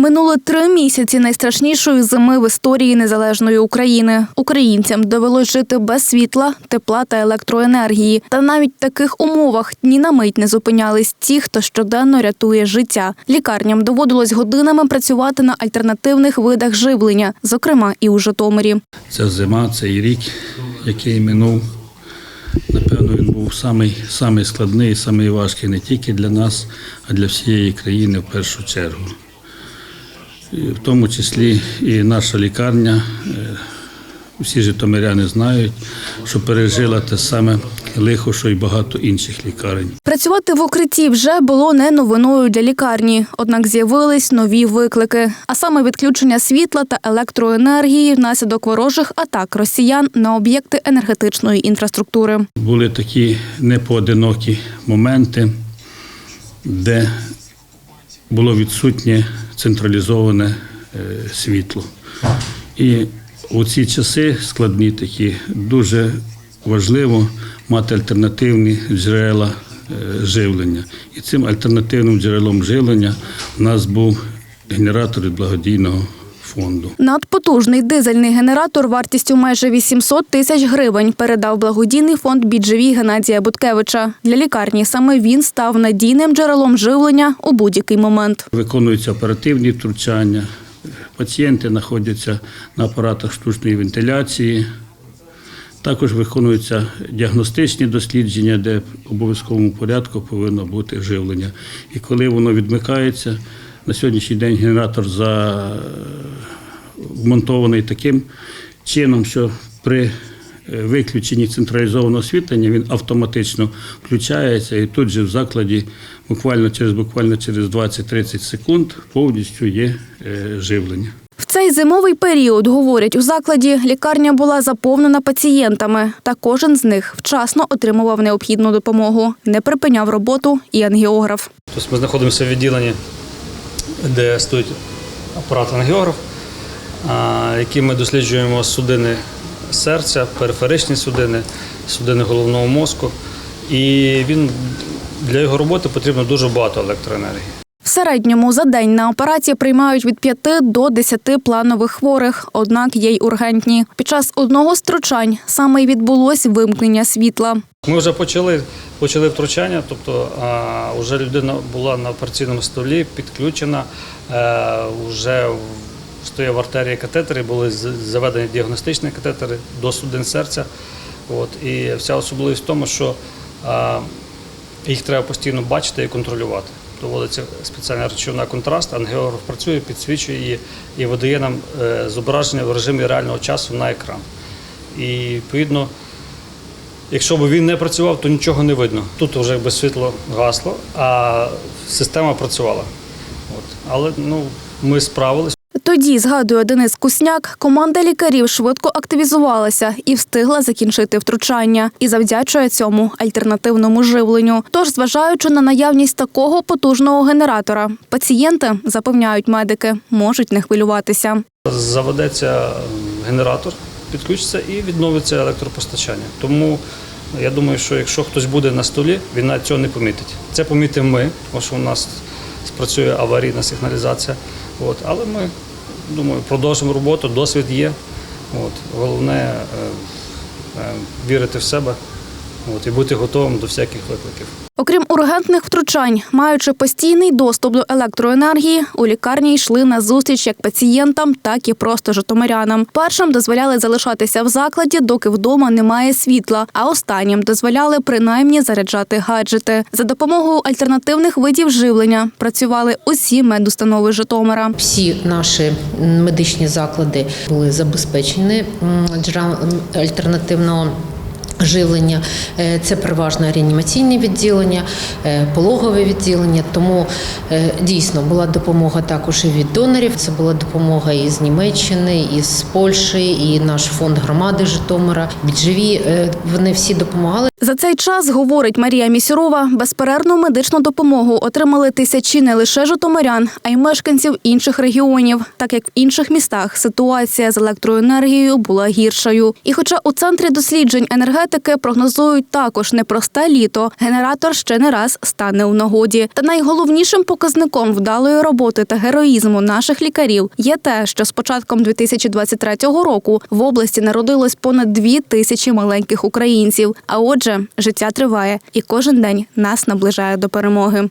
Минуло три місяці найстрашнішої зими в історії незалежної України. Українцям довелось жити без світла, тепла та електроенергії. Та навіть в таких умовах ні на мить не зупинялись ті, хто щоденно рятує життя. Лікарням доводилось годинами працювати на альтернативних видах живлення, зокрема і у Житомирі. Ця зима, цей рік, який минув, напевно, він був самий, самий складний, самий важкий не тільки для нас, а для всієї країни в першу чергу. І в тому числі і наша лікарня. е, Всі житомиряни знають, що пережила те саме лихо, що й багато інших лікарень. Працювати в укритті вже було не новиною для лікарні, однак з'явились нові виклики, а саме відключення світла та електроенергії внаслідок ворожих атак росіян на об'єкти енергетичної інфраструктури. Були такі непоодинокі моменти, де було відсутнє централізоване е, світло. І у ці часи складні такі дуже важливо мати альтернативні джерела е, живлення. І цим альтернативним джерелом живлення у нас був генератор від благодійного фонду. Надпотужний дизельний генератор вартістю майже 800 тисяч гривень передав благодійний фонд «Біджеві» Геннадія Буткевича. Для лікарні саме він став надійним джерелом живлення у будь-який момент. Виконуються оперативні втручання, пацієнти знаходяться на апаратах штучної вентиляції. Також виконуються діагностичні дослідження, де в обов'язковому порядку повинно бути живлення. І коли воно відмикається, на сьогоднішній день генератор вмонтований таким чином, що при е, виключенні централізованого освітлення він автоматично включається і тут же в закладі буквально через буквально через 20-30 секунд повністю є е, живлення. В цей зимовий період, говорять у закладі, лікарня була заповнена пацієнтами, та кожен з них вчасно отримував необхідну допомогу. Не припиняв роботу і ангіограф. Тобто ми знаходимося в відділенні, де стоїть апарат ангіограф, який ми досліджуємо судини серця, периферичні судини, судини головного мозку. І він для його роботи потрібно дуже багато електроенергії. В середньому за день на апараті приймають від 5 до 10 планових хворих, однак є й ургентні. Під час одного з втручань саме й відбулось вимкнення світла. Ми вже почали, почали втручання, тобто а, вже людина була на операційному столі, підключена, е, вже стояв артерії катетери, були заведені діагностичні катетери до судин серця. От, і вся особливість в тому, що а, їх треба постійно бачити і контролювати. Доводиться спеціальна речовина контраст, ангеограф працює, підсвічує її і видає нам е, зображення в режимі реального часу на екран. І відповідно Якщо б він не працював, то нічого не видно. Тут вже якби світло гасло, а система працювала. От. Але ну, ми справились. Тоді, згадує Денис Кусняк, команда лікарів швидко активізувалася і встигла закінчити втручання. І завдячує цьому альтернативному живленню. Тож, зважаючи на наявність такого потужного генератора, пацієнти, запевняють медики, можуть не хвилюватися. Заведеться генератор, підключиться і відновиться електропостачання. Тому я думаю, що якщо хтось буде на столі, він навіть цього не помітить. Це помітимо ми, тому що у нас спрацює аварійна сигналізація. От. Але ми думаю, продовжимо роботу, досвід є. От. Головне е, е, вірити в себе от, і бути готовим до всяких викликів. Окрім ургентних втручань, маючи постійний доступ до електроенергії, у лікарні йшли на зустріч як пацієнтам, так і просто житомирянам. Першим дозволяли залишатися в закладі, доки вдома немає світла, а останнім дозволяли принаймні заряджати гаджети. За допомогою альтернативних видів живлення працювали усі медустанови Житомира. Всі наші медичні заклади були забезпечені альтернативного. Живлення Е, це переважно реанімаційне відділення, е, пологове відділення. Тому е, дійсно була допомога також і від донорів. Це була допомога із Німеччини, із Польщі, і наш фонд громади Житомира. Біджеві вони всі допомагали. За цей час, говорить Марія Місюрова, безперервну медичну допомогу отримали тисячі не лише житомирян, а й мешканців інших регіонів, так як в інших містах ситуація з електроенергією була гіршою. І хоча у центрі досліджень енергетики прогнозують також непросте літо, генератор ще не раз стане у нагоді. Та найголовнішим показником вдалої роботи та героїзму наших лікарів є те, що з початком 2023 року в області народилось понад дві тисячі маленьких українців. А отже, життя триває, і кожен день нас наближає до перемоги.